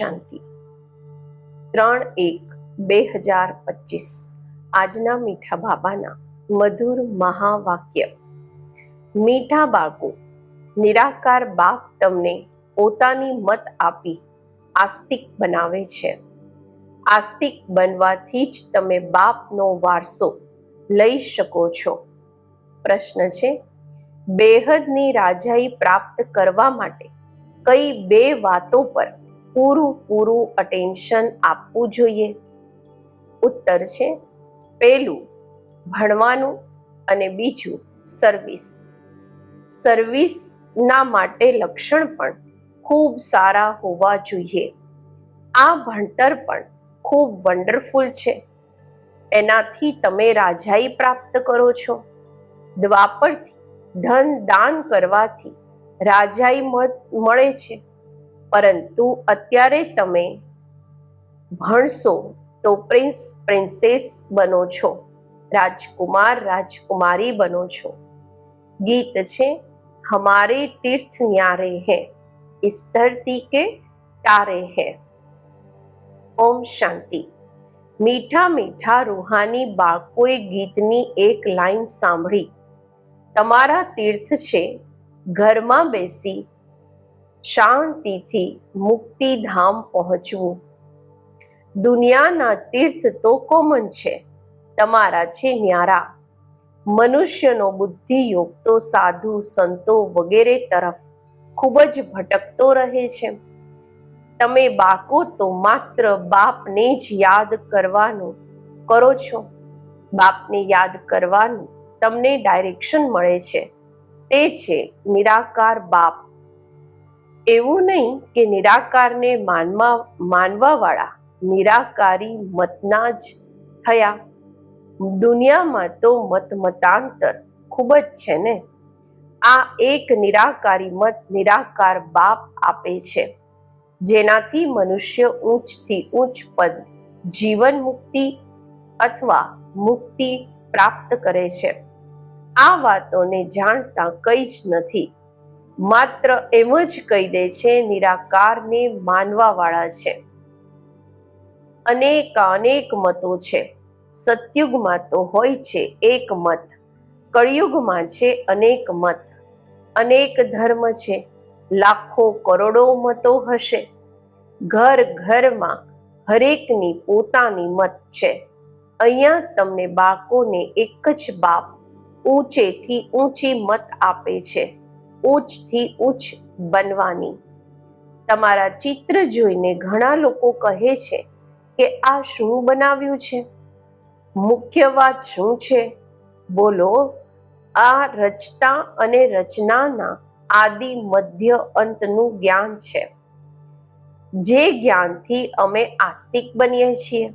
શાંતિ. ત્રણ એક બે હજાર પચીસ. આજના મીઠા બાબાના મધુર મહાવાક્ય. મીઠા બાળકો, નિરાકાર બાપ તમને પોતાની મત આપી આસ્તિક બનાવે છે. આસ્તિક બનવાથી જ તમે બાપનો વારસો લઈ શકો છો. પ્રશ્ન છે, બેહદની રાજાઈ પ્રાપ્ત કરવા માટે કઈ બે વાતો પર પૂરું પૂરું અટેન્શન આપવું જોઈએ. ઉત્તર છે, પહેલું, ભણવાનું અને બીજું સર્વિસ સર્વિસના માટે લક્ષણ પણ ખૂબ સારા હોવા જોઈએ. આ ભણતર પણ ખૂબ વન્ડરફુલ છે. એનાથી તમે રાજાઈ પ્રાપ્ત કરો છો. દ્વાપરથી ધન દાન કરવાથી રાજાઈ મળે છે. પરંતુ અત્યારે તમે ભણશો તો પ્રિન્સ પ્રિન્સેસ બનો છો રાજકુમાર રાજકુમારી બનો છો ગીત છે હમારે તીર્થ ન્યારે હૈ इस धरती के तारे हैं ઓમ શાંતિ મીઠા મીઠા રૂહાની બાળકોએ ગીતની એક લાઈન સાંભળી તમારા તીર્થ છે ઘરમાં બેસી શાંતિથી મુક્તિધામ પહોંચવું. દુનિયાના તીર્થ તો કોમન છે, તમારા છે ન્યારા. મનુષ્યનો બુદ્ધિયોગ તો સાધુ, સંતો વગેરે તરફ ખૂબ જ ભટકતો રહે છે. તમે બાકો તો માત્ર બાપને જ યાદ કરવાનું કરો છો. બાપને યાદ કરવાનું તમને ડાયરેક્શન મળે છે. તે છે નિરાકાર બાપ. એવું નહીં કે નિરાકારને માનવા, માનવાવાળા નિરાકારી મતના જ થયા. દુનિયામાં તો મત મતાંતર ખૂબ જ છે ને? આ એક નિરાકારી મત, નિરાકાર બાપ આપે છે, જેનાથી મનુષ્ય ઊંચથી ઊંચ પદ, જીવન મુક્તિ અથવા મુક્તિ પ્રાપ્ત કરે છે. આ વાતોને જાણતા કંઈ જ નથી. માત્ર એમ જ કહી દે છે, નિરાકારને માનવાવાળા છે. અનેક અનેક મતો છે. સતયુગમાં તો હોય છે એક મત. કળિયુગમાં છે અનેક મત. અનેક ધર્મ છે. લાખો કરોડો મતો હશે. ઘર ઘરમાં હરેકની પોતાની મત છે. અહીંયા તમને બાળકોને એક જ બાપ ઊંચેથી ઊંચી મત આપે છે. ઉચ્ચથી ઉચ્ચ બનવાની. તમારા ચિત્ર જોઈને ઘણા લોકો કહે છે કે આ શું બનાવ્યું છે? મુખ્ય વાત શું છે? બોલો. આ રચતા અને રચનાના આદિ મધ્ય અંતનું જ્ઞાન છે. જે જ્ઞાનથી અમે આસ્તિક બનીએ છીએ.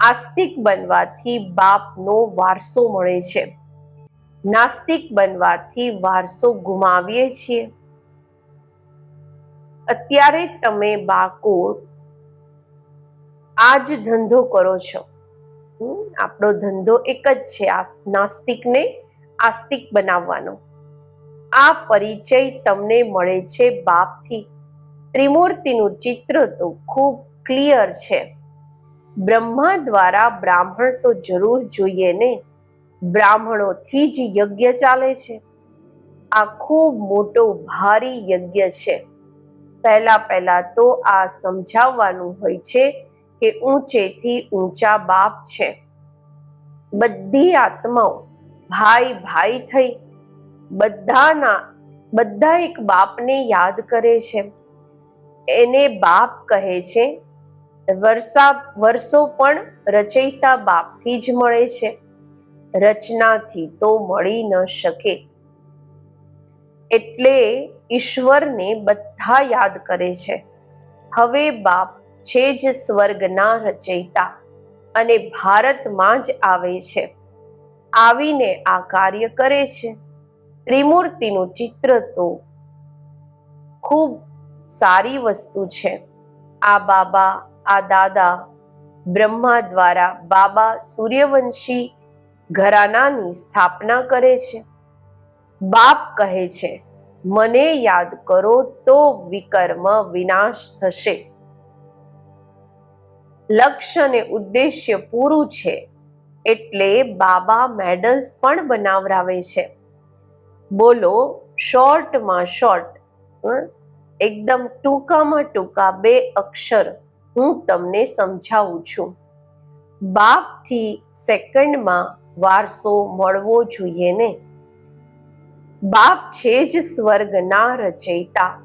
આસ્તિક બનવાથી બાપનો વારસો મળે છે. નાસ્તિક બનવાથી વારસો ગુમાવીએ છીએ. અત્યારે તમે બાળકો આ જ ધંધો કરો છો. આપણો ધંધો એક જ છે આ નાસ્તિકને આસ્તિક બનાવવાનો. આ પરિચય તમને મળે છે બાપથી. ત્રિમૂર્તિનું ચિત્ર તો ખૂબ ક્લિયર છે. બ્રહ્મા દ્વારા બ્રાહ્મણ તો જરૂર જોઈએ ને? બ્રાહ્મણોથી જ યજ્ઞ ચાલે છે. આ ખૂબ મોટો, ભારી યજ્ઞ છે. પહેલા પહેલા તો આ સમજાવવાનું હોય છે કે ઊંચેથી ઊંચા બાપ છે. બધી આત્માઓ ભાઈ ભાઈ થઈ બધાના, બધા એક બાપને યાદ કરે છે. એને બાપ કહે છે. વર્ષા, વર્ષો પણ રચયિતા બાપથી જ મળે છે. રચનાથી તો મળી ન શકે. એટલે ઈશ્વરને બધા યાદ કરે છે. હવે બાપ છે જ સ્વર્ગના રચયિતા અને ભારતમાં જ આવે છે. આવીને આ કાર્ય કરે છે. ત્રિમૂર્તિનું ચિત્ર તો ખૂબ સારી વસ્તુ છે. આ બાબા, આ દાદા બ્રહ્મા દ્વારા બાબા સૂર્યવંશી ઘરાનાની સ્થાપના કરે છે. બાપ કહે છે, મને યાદ કરો તો વિકર્મ વિનાશ થશે. લક્ષ્ય અને ઉદ્દેશ્ય પૂરું છે એટલે બાબા મેડલ્સ પણ બનાવરાવે છે. બોલો, શોર્ટમાં શોર્ટ એકદમ ટૂંકામાં ટૂંકા બે અક્ષર હું તમને સમજાવું છું. બાપથી સેકન્ડમાં વારસો મળવો જોઈએ ને? બાપ છે જ સ્વર્ગના રચયિતા.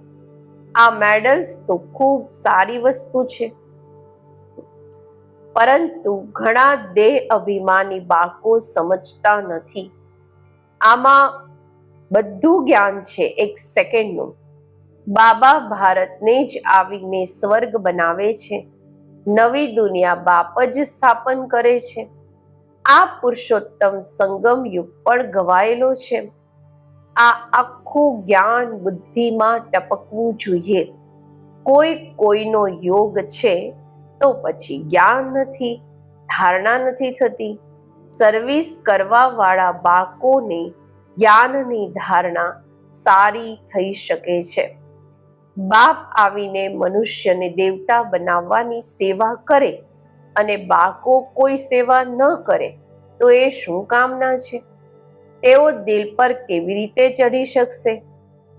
આ મેડલ્સ તો ખૂબ સારી વસ્તુ છે. પરંતુ ઘણા દેહ અભિમાની બાળકો સમજતા નથી. આમાં બધું જ્ઞાન છે એક સેકન્ડનું. બાબા ભારતને જ આવીને સ્વર્ગ બનાવે છે. નવી દુનિયા બાપ જ સ્થાપન કરે છે. આ પુરુષોત્તમ સંગમ યુગ પણ ગવાયેલો છે. આ આખું જ્ઞાન બુદ્ધિમાં ટપકવું જોઈએ. કોઈ કોઈનો યોગ છે તો પછી જ્ઞાન નથી, ધારણા નથી થતી. સર્વિસ કરવાવાળા બાળકોને જ્ઞાનની ધારણા સારી થઈ શકે છે. બાપ આવીને મનુષ્યને દેવતા બનાવવાની સેવા કરે અને બાકો કોઈ સેવા ન કરે, તો એ શું કામના છે? તેઓ દિલ પર કેવી રીતે ચડી શકશે?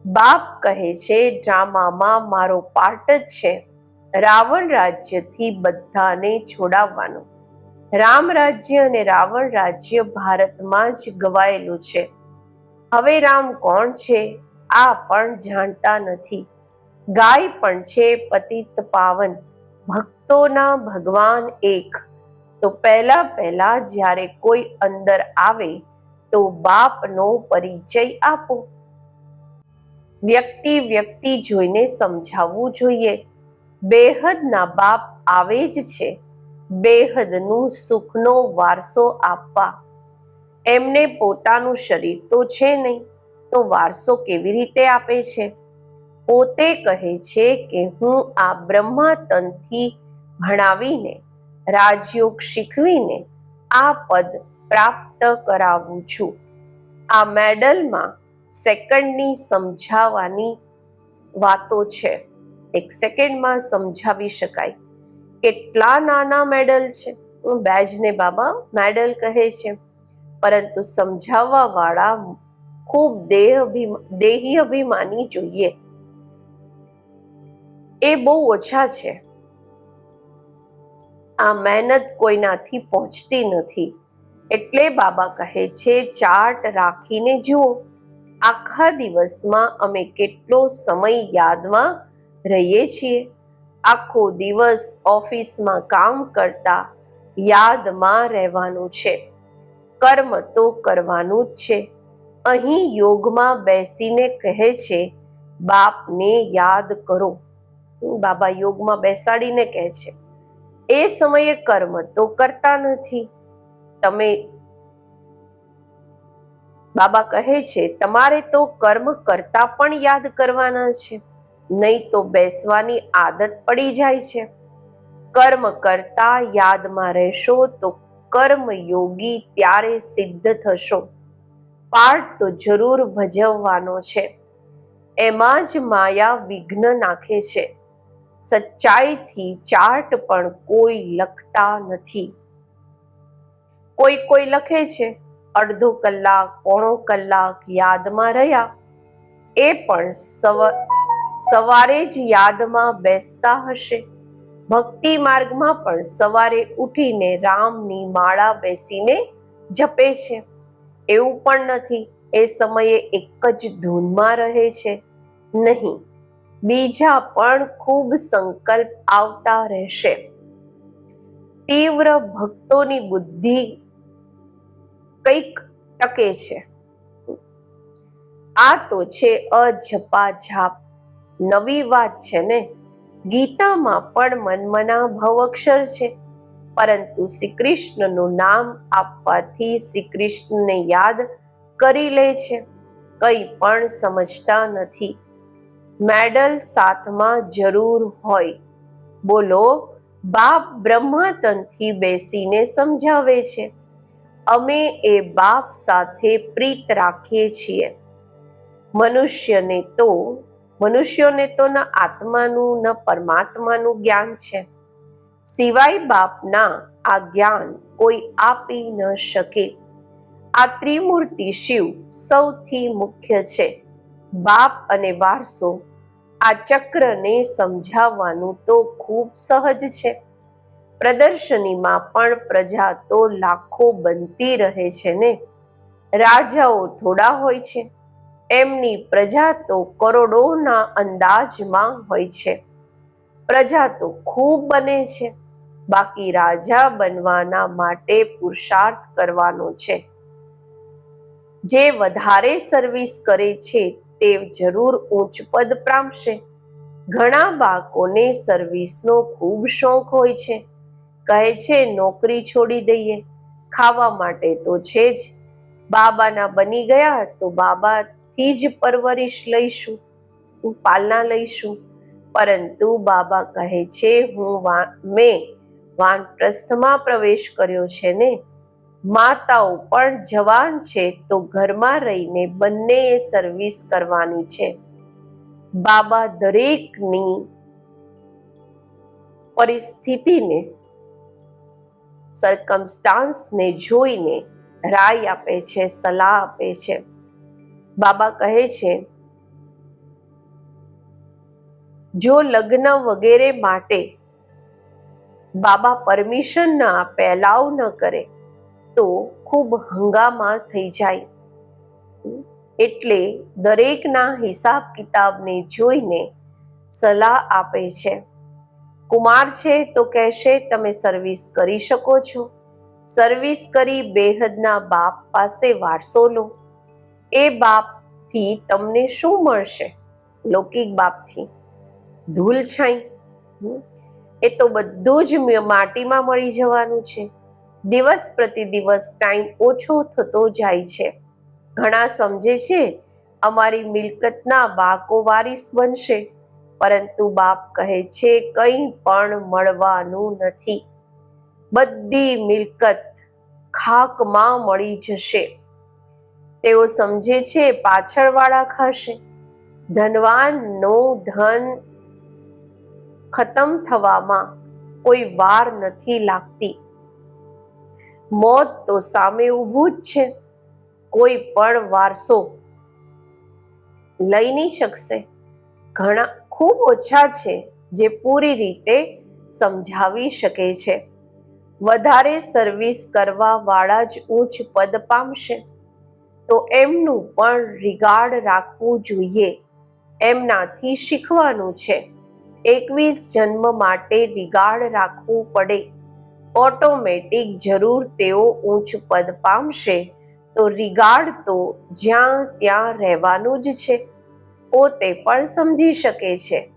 બાપ કહે છે, ડ્રામામાં મારો પાર્ટ જ છે. રાવણ રાજ્યથી બધાને છોડાવવાનું. રામ રાજ્ય અને રાવણ રાજ્ય ભારતમાં જ ગવાયેલું છે. હવે રામ કોણ છે? આ પણ જાણતા નથી. ગાય પણ છે પતિત પાવન. ભક્તોના ભગવાન એક. તો પહેલા પહેલા જ્યારે કોઈ અંદર આવે, તો બાપનો પરિચય આપો. વ્યક્તિ વ્યક્તિ જોઈને સમજાવવું જોઈએ. બેહદના બાપ આવે જ છે. બેહદનું સુખનો વારસો આપવા. એમને પોતાનું શરીર તો છે નહીં, તો વારસો કેવી રીતે આપે છે? પોતે કહે છે કે હું આ બ્રહ્મા તનથી ભણાવીને, રાજયોગ શીખવીને આ પદ પ્રાપ્ત કરાવું છું. આ મેડલમાં સેકન્ડની સમજાવવાની વાતો છે. એક સેકન્ડમાં સમજાવી શકાય. કેટલા નાના મેડલ છે? હું બેજને બાબા મેડલ કહે છે. પરંતુ સમજાવવા વાળા ખૂબ દેહ દેહી અભિમાની જોઈએ. એ બહુ ઓછા છે. આ મહેનત કોઈનાથી પહોંચતી નથી. એટલે બાબા કહે છે ચાર્ટ રાખીને જુઓ. આખા દિવસમાં અમે કેટલો સમય યાદમાં રહીએ છીએ. આખો દિવસ ઓફિસમાં કામ કરતા યાદમાં રહેવાનું છે. કર્મ તો કરવાનું જ છે. અહીં યોગમાં બેસીને કહે છે, બાપને યાદ કરો. બાબા યોગમાં બેસાડીને કહે છે, એ સમયે કર્મ તો કરતા નથી. તમે બાબા કહે છે, તમારે તો કર્મ કરતા પણ યાદ કરવાના છે, નહીં તો બેસવાની આદત પડી જાય છે. કર્મ કરતા યાદમાં રહેશો તો કર્મ યોગી ત્યારે સિદ્ધ થશો. પાઠ તો જરૂર ભજવવાનો છે. એમાં જ માયા વિઘ્ન નાખે છે. સચ્ચાઈથી ચાર્ટ પણ કોઈ લખતા નથી. કોઈ કોઈ લખે છે, અડધો કલાક, પોણો કલાક યાદમાં રહ્યા. એ પણ સવારે જ યાદમાં બેસતા હશે. ભક્તિ માર્ગમાં પણ સવારે ઉઠીને રામની માળા બેસીને જપે છે. એવું પણ નથી, એ સમયે એક જ ધૂનમાં રહે છે. નહીં બીજા પણ ખૂબ સંકલ્પ આવતા રહેશે. તીવ્ર ભક્તોની બુદ્ધિ કંઈક ટકે છે. આ તો છે અજપા જાપ નવી વાત છે ને? ગીતામાં પણ મનમના ભવ અક્ષર છે. પરંતુ શ્રી કૃષ્ણનું નામ આપવાથી શ્રી કૃષ્ણને યાદ કરી લે છે. કંઈ પણ સમજતા નથી. મેડલ સાથમાં જરૂર હોય. બોલો, બાપ બ્રહ્માતનથી બેસીને સમજાવે છે. અમે એ બાપ સાથે પ્રીત રાખીએ છીએ. મનુષ્યને તો, મનુષ્યોને તો ન આત્માનું, ન પરમાત્માનું જ્ઞાન છે. સિવાય બાપના આ જ્ઞાન કોઈ આપી ન શકે. આ ત્રિમૂર્તિ શિવ સૌથી મુખ્ય છે. બાપ અને વારસો આ ચક્રને સમજાવવાનું તો ખૂબ સહજ છે. પ્રદર્શનીમાં પણ પ્રજા તો લાખો બનતી રહે છે ને? રાજાઓ થોડા હોય છે. એમની પ્રજા તો કરોડોના અંદાજમાં હોય છે. પ્રજા તો ખૂબ બને છે. બાકી રાજા બનવાના માટે પુરુષાર્થ કરવાનો છે. જે વધારે સર્વિસ કરે છે તે જરૂર ઉચ્ચ પદ પ્રાપશે. ઘણા બાળકોને સર્વિસનો ખૂબ શોખ હોય છે. કહે છે, નોકરી છોડી દઈએ. ખાવા માટે તો છે જ. બાબાના બની ગયા તો બાબાથી જ પરવરિશ લઈશું. પાલના લઈશું. પરંતુ બાબા કહે છે, હું મેં વાનપ્રસ્થમાં પ્રવેશ કર્યો છે ને માતાઓ પણ જવાન છે તો ઘરમાં રહીને બંનેએ સર્વિસ કરવાની છે. બાબા દરેકની પરિસ્થિતિને સરકમસ્ટાન્સને જોઈને રાય આપે છે, સલાહ આપે છે. બાબા કહે છે, જો લગ્ન વગેરે માટે બાબા પરમિશન ના આપે અલાવ ન કરે તો ખૂબ હંગામા થઈ જાય. એટલે દરેકના હિસાબ કિતાબને જોઈને સલાહ આપે છે. કુમાર છે તો કહેશે, તમે સર્વિસ કરી શકો છો. સર્વિસ કરી બેહદના બાપ પાસે વારસો લો. એ બાપથી તમને શું મળશે? લૌકિક બાપથી ધૂલ છાઈ. એ તો બધું જ માટીમાં મળી જવાનું છે. દિવસ પ્રતિ દિવસ ટાઈમ ઓછો થતો જાય છે. ઘણા સમજે છે, અમારી મિલકતના બાકો વારીસ બનશે, પરંતુ બાપ કહે છે, કંઈ પણ મળવાનું નથી. બધી મિલકત ખાકમાં મળી જશે. તેઓ સમજે છે, પાછળવાળા ખાશે. ધનવાનનો ધન ખતમ થવામાં કોઈ વાર નથી લાગતી. મોત તો સામે ઊભું જ છે. કોઈ પણ વારસો લઈ નહીં શકશે. ઘણા ખૂબ ઓછા છે જે પૂરી રીતે સમજાવી શકે છે. વધારે સર્વિસ કરવા વાળા જ ઉચ્ચ પદ પામશે. તો એમનું પણ રિગાર્ડ રાખવું જોઈએ. એમનાથી શીખવાનું છે. એકવીસ જન્મ માટે રિગાર્ડ રાખવું પડે. ઓટોમેટિક જરૂર તેઓ ઉચ્ચ પદ પામશે. તો રિગાર્ડ તો જ્યાં ત્યાં રહેવાનું જ છે. પોતે પણ સમજી શકે છે.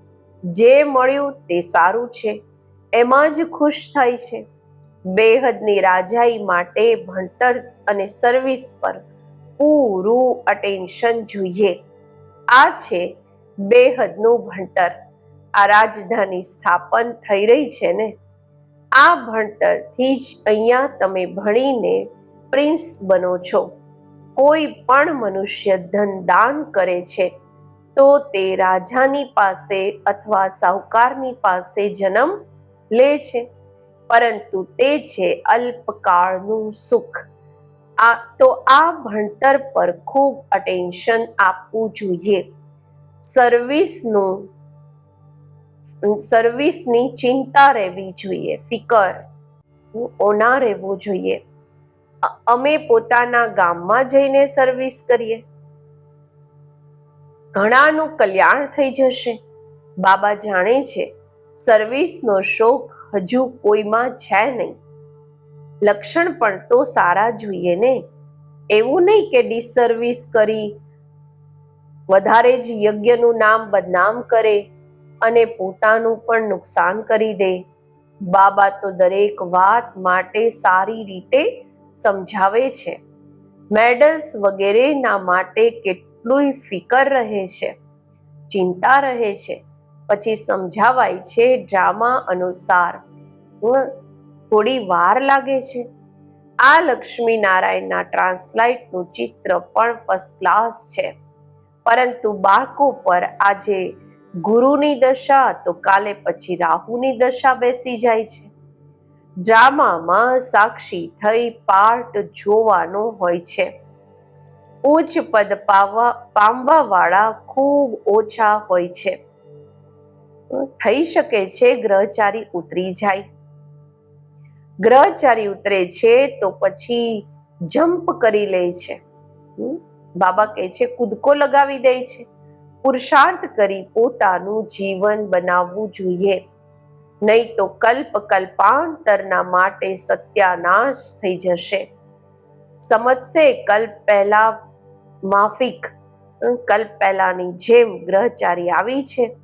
જે મળ્યું તે સારું છે. એમાં જ ખુશ થાય છે. બેહદની રાજાઈ માટે ભણતર અને સર્વિસ પર પૂરું અટેન્શન જોઈએ. આ છે બેહદનું ભણતર. આ રાજધાની સ્થાપન થઈ રહી છે ને? આ ભણતરથી જ અહીંયા તમે ભણીને પ્રિન્સ બનો છો. કોઈ પણ મનુષ્ય ધન દાન કરે છે, તો તે રાજાની પાસે અથવા સાહુકારની પાસે જન્મ લે છે. પરંતુ તે છે અલ્પકાળનું સુખ. આ, તો આ ભણતર પર ખૂબ અટેન્શન આપવું જોઈએ. સર્વિસનું સર્વિસની ચિંતા રહેવી જોઈએ, ફિકર ઓના રહેવું જોઈએ. અમે પોતાના ગામમાં જઈને સર્વિસ કરીએ. ઘણાનું કલ્યાણ થઈ જશે. બાબા જાણે છે, સર્વિસનો શોખ હજુ કોઈમાં છે નહીં. લક્ષણ પણ તો સારા જોઈએ ને? એવું નહીં કે ડિસર્વિસ કરી, વધારે જ યજ્ઞનું નામ બદનામ કરે અને પોતાનું પણ નુકસાન કરી દે. બાબા તો દરેક વાત માટે સારી રીતે સમજાવે છે. મેડલ્સ વગેરેના માટે કેટલું ફિકર રહે છે. ચિંતા રહે છે. પછી સમજાવાય છે ડ્રામા અનુસાર. થોડી વાર લાગે છે. આ લક્ષ્મી નારાયણના ટ્રાન્સલાઇટનું ચિત્ર પણ ફર્સ્ટ ક્લાસ છે. પરંતુ બાળકો પર આજે ગુરુની દશા તો કાલે પછી રાહુની દશા બેસી જાય છે. ડ્રામામાં સાક્ષી થઈ પાર્ટ જોવાનો હોય છે. ઉચ્ચ પદ પાવા પામવા વાળા ખૂબ ઓછા હોય છે. થઈ શકે છે ગ્રહચારી ઉતરી જાય. ગ્રહચારી ઉતરે છે તો પછી જમ્પ કરી લે છે? બાબા કહે છે, કૂદકો લગાવી દે છે. પુરુષાર્થ કરી પોતાનું જીવન બનાવવું જોઈએ. નહીં તો કલ્પ કલ્પાંતરના માટે સત્યાનાશ થઈ જશે. સમજશે કલ્પ પહેલા માફિક કલ્પ પહેલાની જેમ ગ્રહચારી આવી છે.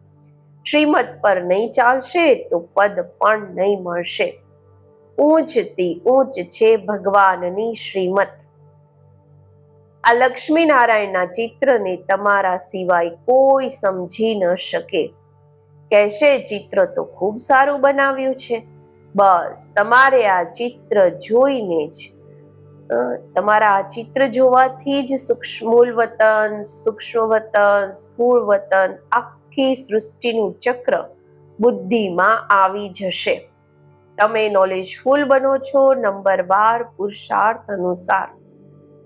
શ્રીમત પર નહીં ચાલશે તો પદ પણ નહીં મળશે. ઊંચથી ઊંચ છે ભગવાનની શ્રીમત. આ લક્ષ્મી નારાયણના ચિત્રને તમારા સિવાય કોઈ સમજી ન શકે. કહેશે, ચિત્ર તો ખૂબ સારું બનાવ્યું છે. બસ, તમારે આ ચિત્ર જોઈને જ તમારા આ ચિત્ર જોવાથી જ સૂક્ષ્મૂલ વતન, સૂક્ષ્મ વતન, સ્થૂળ વતન, આખી સૃષ્ટિનું ચક્ર બુદ્ધિમાં આવી જશે. તમે નોલેજફુલ બનો છો, નંબર બાર પુરુષાર્થ અનુસાર.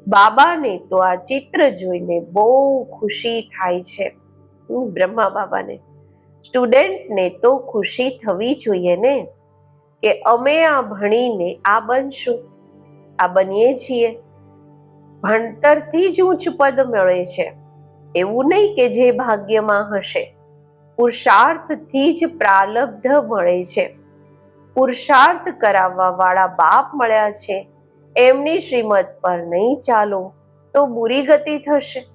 બાબાને તો આ ચિત્ર જોઈને બહુ ખુશી થાય છે. હમ, બ્રહ્મા બાબાને. સ્ટુડન્ટને તો ખુશી થવી જોઈએ ને? કે અમે આ ભણીને આ બનશું આ બનીએ છીએ. ભણતરથી જ ઉચ્ચ પદ મળે છે. એવું નહીં કે જે ભાગ્યમાં હશે. પુરુષાર્થથી જ પ્રાલબ્ધ મળે છે. પુરુષાર્થ કરાવવા વાળા બાપ મળ્યા છે. એમની શ્રીમત પર નહીં ચાલો તો બુરી ગતિ થશે.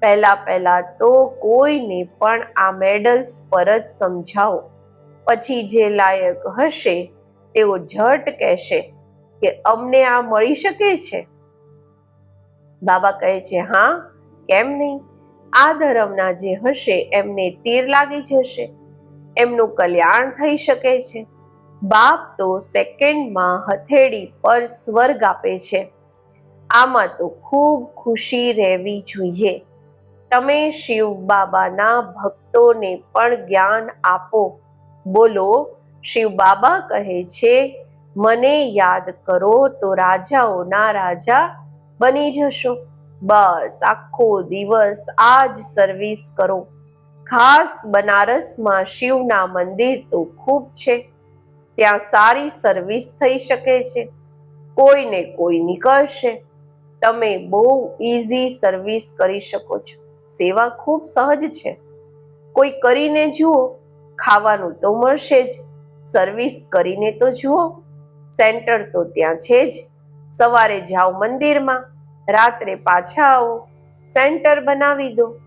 પહેલા પહેલા તો કોઈને પણ આ મેડલ્સ પર જ સમજાવો. પછી જે લાયક હશે તેઓ ઝટ કહેશે કે અમને આ મળી શકે છે. બાબા કહે છે, હા, કેમ નહીં? આ ધર્મના જે હશે એમને તીર લાગી જશે. એમનું કલ્યાણ થઈ શકે છે. બાપ તો સેકન્ડમાં હથેળી પર સ્વર્ગ આપે છે. આમાં તો ખૂબ ખુશી રહેવી જોઈએ. તમે શિવ બાબાના ભક્તોને પણ જ્ઞાન આપો. બોલો, શિવ બાબા કહે છે, મને યાદ કરો તો રાજાઓના રાજા બની જશો. બસ આખો દિવસ આ જ સર્વિસ કરો. ખાસ બનારસમાં શિવના મંદિર તો ખૂબ છે. ત્યાં સારી સર્વિસ થઈ શકે છે. કોઈને કોઈ નીકળશે. તમે બહુ ઇઝી સર્વિસ કરી શકો છો. સેવા ખૂબ સહજ છે. કોઈ કરીને જુઓ, ખાવાનું તો મળશે જ. સર્વિસ કરીને તો જુઓ. સેન્ટર તો ત્યાં છે જ. સવારે જાઓ મંદિરમાં, રાત્રે પાછા આવો. સેન્ટર બનાવી દો.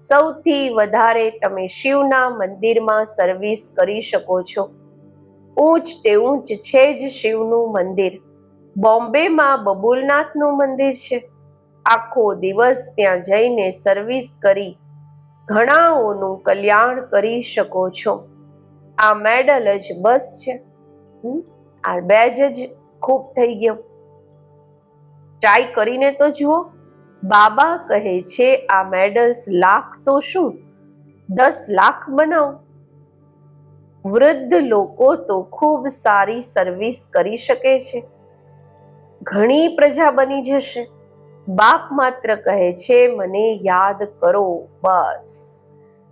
સૌથી વધારે તમે શિવના મંદિરમાં સર્વિસ કરી શકો છો. ઊંચ તે ઊંચ છે જ શિવનું મંદિર. બોમ્બેમાં બબુલનાથનું મંદિર છે. આખો દિવસ ત્યાં જઈને સર્વિસ કરી ઘણાઓનું કલ્યાણ કરી શકો છો. આ મેડલ જ બસ છે? આ બેજ જ ખૂબ થઈ ગયો. ટ્રાય કરીને તો જુઓ. બાબા કહે છે, આ મેડલ્સ લાખ તો શું? દસ લાખ બનાવો. વૃદ્ધ લોકો તો ખૂબ સારી સર્વિસ કરી શકે છે. ઘણી પ્રજા બની જશે. બાપ માત્ર કહે છે, મને યાદ કરો, બસ.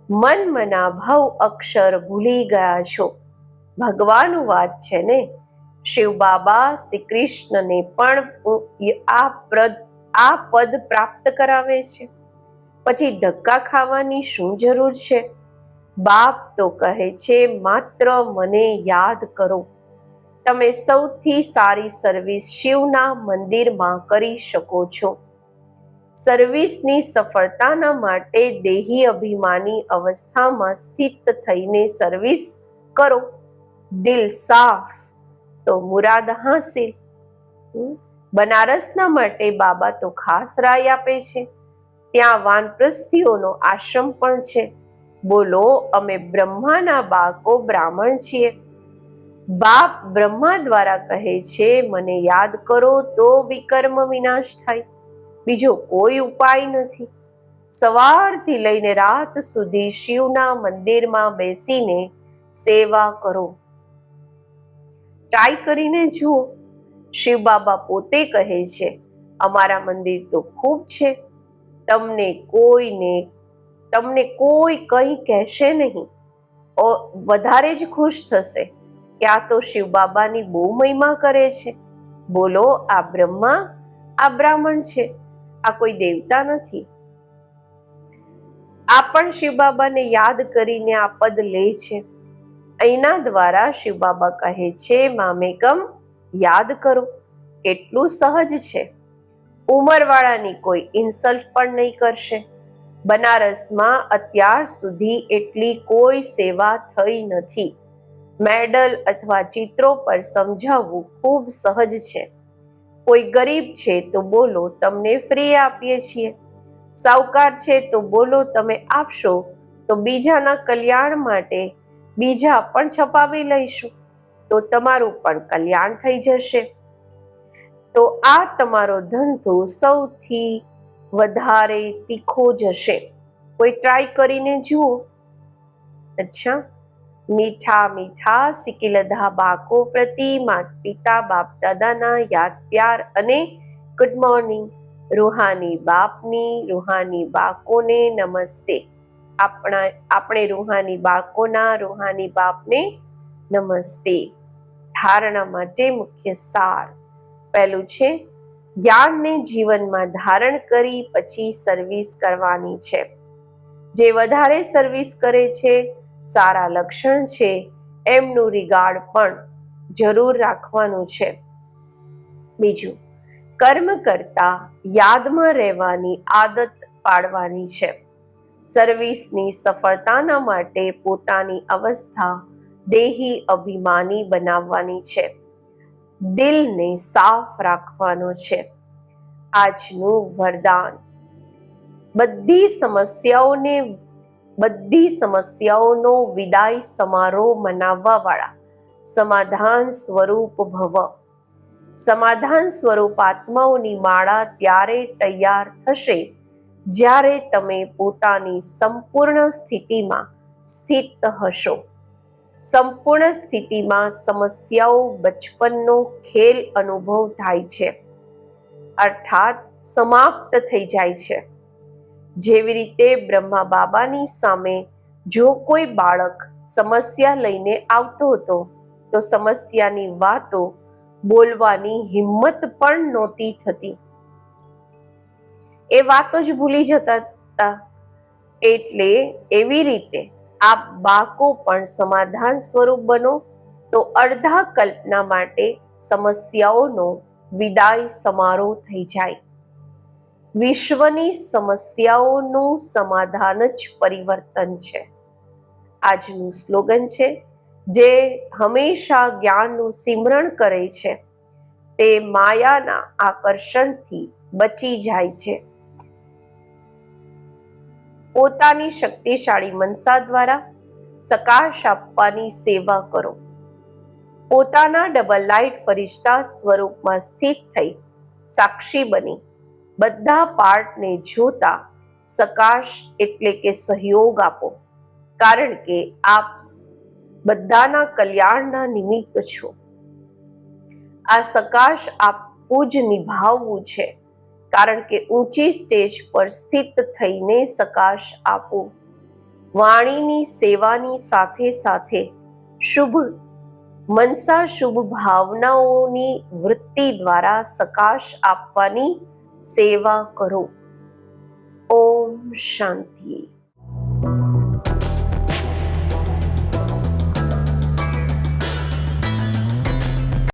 મન મના ભવ અક્ષર ભૂલી ગયા છો. ભગવાનનું વાત છે ને? શિવ બાબા શ્રી કૃષ્ણને પણ આ પ્રદ, આ પદ પ્રાપ્ત કરાવે છે. પછી ધક્કા ખાવાની શું જરૂર છે? બાપ તો કહે છે, માત્ર મને યાદ કરો. તમે સૌથી સારી સર્વિસ શિવના મંદિરમાં કરી શકો છો. સર્વિસની સફળતાના માટે દેહી અભિમાની અવસ્થામાં સ્થિત થઈને સર્વિસ કરો. દિલ સાફ, તો મુરાદ હાસિલ. બનારસના માટે બાબા તો ખાસ રાય આપે છે. ત્યાં વાનપ્રસ્થીઓનો આશ્રમ પણ છે. બોલો, અમે બ્રહ્માના બાળકો બ્રાહ્મણ છીએ. બાપ બ્રહ્મા દ્વારા કહે છે, મને યાદ કરો તો વિકર્મ વિનાશ થાય. બીજો કોઈ ઉપાય નથી. સવારથી લઈને રાત સુધી શિવના મંદિરમાં બેસીને સેવા કરો. ટ્રાય કરીને જુઓ. શિવ બાબા પોતે કહે છે, અમારા મંદિર તો ખૂબ છે. તમને કોઈને તમને કોઈ કંઈ કહેશે નહીં. ઓ વધારે જ ખુશ થશે કે આ તો શિવ બાબાની બહુ મહિમા કરે છે. બોલો, આ બ્રહ્મા, આ બ્રાહ્મણ છે, આ કોઈ દેવતા નથી. આ પણ શિવ બાબાને યાદ કરીને આ પદ લે છે. અહીંના દ્વારા શિવ બાબા કહે છે, મામેકમ, યાદ કરો, કેટલું સહજ છે. ઉંમરવાળાની કોઈ ઇન્સલ્ટ પણ નહીં કરશે. બનારસમાં અત્યાર સુધી એટલી કોઈ સેવા થઈ નથી. મેડલ અથવા ચિત્રો પર સમજાવવું ખૂબ સહજ છે. કોઈ ગરીબ છે તો બોલો, તમને ફ્રી આપીએ છીએ. સાવકાર છે તો બોલો, તમે આપશો. તો બીજાના કલ્યાણ માટે બીજા પણ છપાવી લઈશું. તો તમારું પણ કલ્યાણ થઈ જશે. તો આ તમારો ધંધો સૌથી વધારે તીખો જશે કોઈ ટ્રાય કરીને જુઓ. અચ્છા. મીઠા મીઠા સિકિલધા બાકો પ્રતિ, માત પિતા, બાપ દાદાના યાદ પ્યાર અને ગુડ મોર્નિંગ રૂહાની બાપની, રૂહાની બાકોને નમસ્તે. આપણા, આપણે રૂહાની બાળકોના, રૂહાની બાપને નમસ્તે. ધારણા માટે મુખ્ય સાર. પહેલું છે જ્ઞાનને જીવનમાં ધારણ કરી પછી સર્વિસ કરવાની છે. જે વધારે સર્વિસ કરે છે, સારા લક્ષણ છે, એમનું રિગાર્ડ પણ જરૂર રાખવાનું છે. બીજું, કર્મ કરતા યાદમાં રહેવાની આદત પાડવાની છે. સર્વિસની સફળતાના માટે પોતાની અવસ્થા દેહી અભિમાની બનાવવાની છે. દિલને સાફ રાખવાનો છે. આજનું વરદાન. બધી સમસ્યાઓને, બધી સમસ્યાઓનો વિદાય સમારોહ મનાવવા વાળા સમાધાન સ્વરૂપ ભવ. સમાધાન સ્વરૂપ આત્માઓની માળા ત્યારે તૈયાર થશે જ્યારે તમે પોતાની સંપૂર્ણ સ્થિતિમાં સ્થિત હશો. સંપૂર્ણ સ્થિતિમાં સમસ્યાઓ બચપનનો ખેલ અનુભવ થાય છે. અર્થાત સમાપ્ત થઈ જાય છે. જેવી રીતે બ્રહ્મા બાબાની સામે જો કોઈ બાળક સમસ્યા લઈને આવતો હતો, તો સમસ્યાની વાતો બોલવાની હિંમત પણ નહોતી થતી. એ વાતો જ ભૂલી જતા હતા. એટલે એવી રીતે આ બાકો પણ સમાધાન સ્વરૂપ બનો તો અડધા કલ્પના માટે સમસ્યાઓનો વિદાય સમારોહ થઈ જાય. વિશ્વની સમસ્યાઓનું સમાધાન જ પરિવર્તન છે. આજનું સ્લોગન છે, જે હંમેશા જ્ઞાનનું સિમરણ કરે છે. તે માયાના આકર્ષણથી બચી જાય છે. પોતાની શક્તિશાળી મનસા દ્વારા સકાશ આપવાની સેવા કરો. પોતાના ડબલ લાઇટ ફરિશ્તા સ્વરૂપમાં સ્થિત થઈ સાક્ષી બની. બધા પાર્ટને જોતા સકાશ એટલે કે સહયોગ આપો. કારણ કે આપ બધાના કલ્યાણના નિમિત્ત છો. આ સકાશ આપવું જ નિભાવવું છે. કારણ કે ઊંચી સ્ટેજ પર સ્થિત થઈને સકાશ આપો. વાણીની સેવાની સાથે સાથે શુભ, મનસા શુભ ભાવનાઓની વૃત્તિ દ્વારા સકાશ આપવાની સેવા કરો. ઓમ શાંતિ.